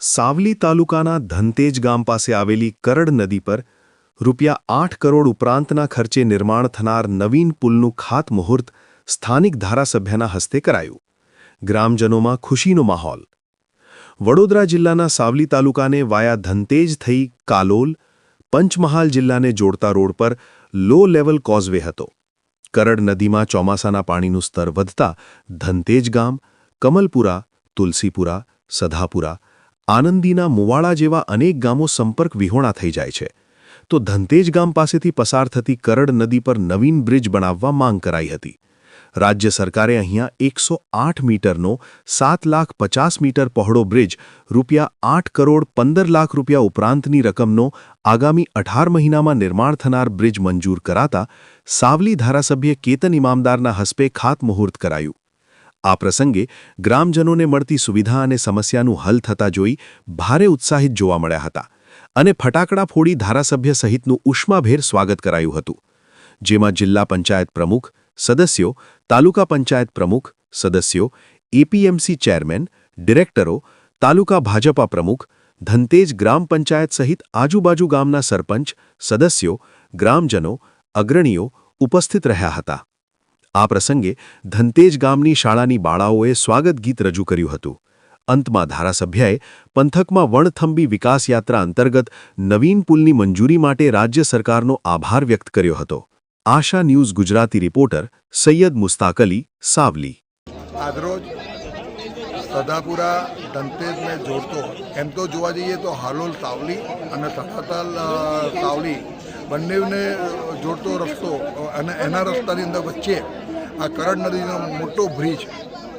સાવલી તાલુકાના ધનતેજ ગામ પાસે આવેલી કરડ નદી પર રૂપિયા આઠ કરોડ ઉપરાંતના ખર્ચે નિર્માણ થનાર નવીન પુલનું ખાતમુહૂર્ત સ્થાનિક ધારાસભ્યના હસ્તે કરાયું. ગ્રામજનોમાં ખુશીનો માહોલ. વડોદરા જિલ્લાના સાવલી તાલુકાને વાયા ધનતેજ થઈ કાલોલ, પંચમહાલ જિલ્લાને જોડતા રોડ પર લો લેવલ કોઝવે હતો. કરડ નદીમાં ચોમાસાના પાણીનું સ્તર વધતા ધનતેજ ગામ, કમલપુરા, તુલસીપુરા, સધાપુરા આનંદીના મુવાડા જેવા અનેક ગામો સંપર્ક વિહોણા થઈ જાય છે. તો ધંતેજ ગામ પાસેથી પસાર થતી કરડ નદી પર નવીન બ્રિજ બનાવવા માંગ કરાઈ હતી. રાજ્ય સરકારે અહીંયા એકસો આઠ મીટરનો સાત લાખ પચાસ મીટર પહોળો બ્રિજ રૂપિયા આઠ કરોડ પંદર લાખ રૂપિયા ઉપરાંતની રકમનો આગામી અઢાર મહિનામાં નિર્માણ થનાર બ્રિજ મંજૂર કરાતા સાવલી ધારાસભ્ય કેતન ઇમામદારના હસ્તે ખાતમુહૂર્ત કરાયું. આ પ્રસંગે ગ્રામજનોને મળતી સુવિધા અને સમસ્યાનું હલ થતા જોઈ ભારે ઉત્સાહિત જોવા મળ્યા હતા અને ફટાકડા ફોડી ધારાસભ્ય સહિતનું ઉષ્માભેર સ્વાગત કરાયું હતું. જેમાં જિલ્લા પંચાયત પ્રમુખ, સદસ્યો, તાલુકા પંચાયત પ્રમુખ, સદસ્યો, એપીએમસી ચેરમેન, ડિરેક્ટરો, તાલુકા ભાજપા પ્રમુખ, ધનતેજ ગ્રામ પંચાયત સહિત આજુબાજુ ગામના સરપંચ, સદસ્યો, ગ્રામજનો, અગ્રણીઓ ઉપસ્થિત રહ્યા હતા. આ પ્રસંગે ધનતેજ ગામની શાળાની બાળાઓએ સ્વાગત ગીત રજૂ કર્યું હતું. અંતમાં ધારાસભ્યએ પંથકમાં વણથંભી વિકાસ યાત્રા અંતર્ગત નવીન પુલની મંજૂરી માટે રાજ્ય સરકારનો આભાર વ્યક્ત કર્યો હતો. Asha news Gujarati reporter Sayed Mustak Ali, Savli. આજરોજ સદાપુરા ધનતેજને જોડતો, એમ તો જોવા જઈએ તો હાલોલ સાવલી અને સડાતલ સાવલી બંનેને જોડતો રસ્તો, અને એના રસ્તાની અંદર વચ્ચે આ કરડ નદીનો મોટો બ્રિજ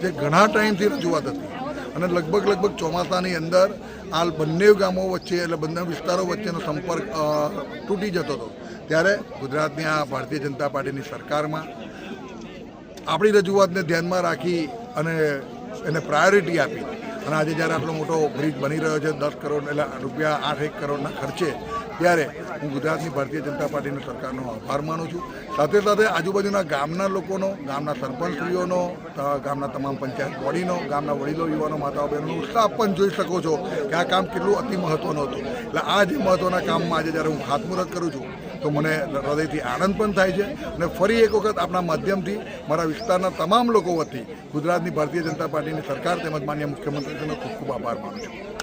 જે ઘણા ટાઈમથી રજૂઆત હતી. અને લગભગ લગભગ ચોમાસાની અંદર આ બંને ગામો વચ્ચે એટલે બંને વિસ્તારો વચ્ચેનો સંપર્ક તૂટી જતો હતો. ત્યારે ગુજરાતની આ ભારતીય જનતા પાર્ટીની સરકારમાં આપણી રજૂઆતને ધ્યાનમાં રાખી અને એને પ્રાયોરિટી આપી. અને આજે જ્યારે આટલો મોટો બ્રિજ બની રહ્યો છે, દસ કરોડ એટલે રૂપિયા આઠ એક કરોડના ખર્ચે, ત્યારે હું ગુજરાતની ભારતીય જનતા પાર્ટીની સરકારનો આભાર માનું છું. સાથે સાથે આજુબાજુના ગામના લોકોનો, ગામના સરપંચશ્રીઓનો ગામના તમામ પંચાયત બોડીનો, ગામના વડીલો, યુવાનો માતાઓ બહેનોનો ઉત્સાહ પણ જોઈ શકો છો કે આ કામ કેટલું અતિ મહત્ત્વનું હતું. એટલે આ જે મહત્ત્વના કામમાં આજે જ્યારે હું ખાતમુહૂર્ત કરું છું તો મને હૃદયથી આનંદ પણ થાય છે અને ફરી એક વખત આપણા માધ્યમથી મારા વિસ્તારના તમામ લોકો વતી ગુજરાતની ભારતીય જનતા પાર્ટીની સરકાર તેમજ માન્ય મુખ્યમંત્રીનો ખૂબ ખૂબ આભાર માનું છું.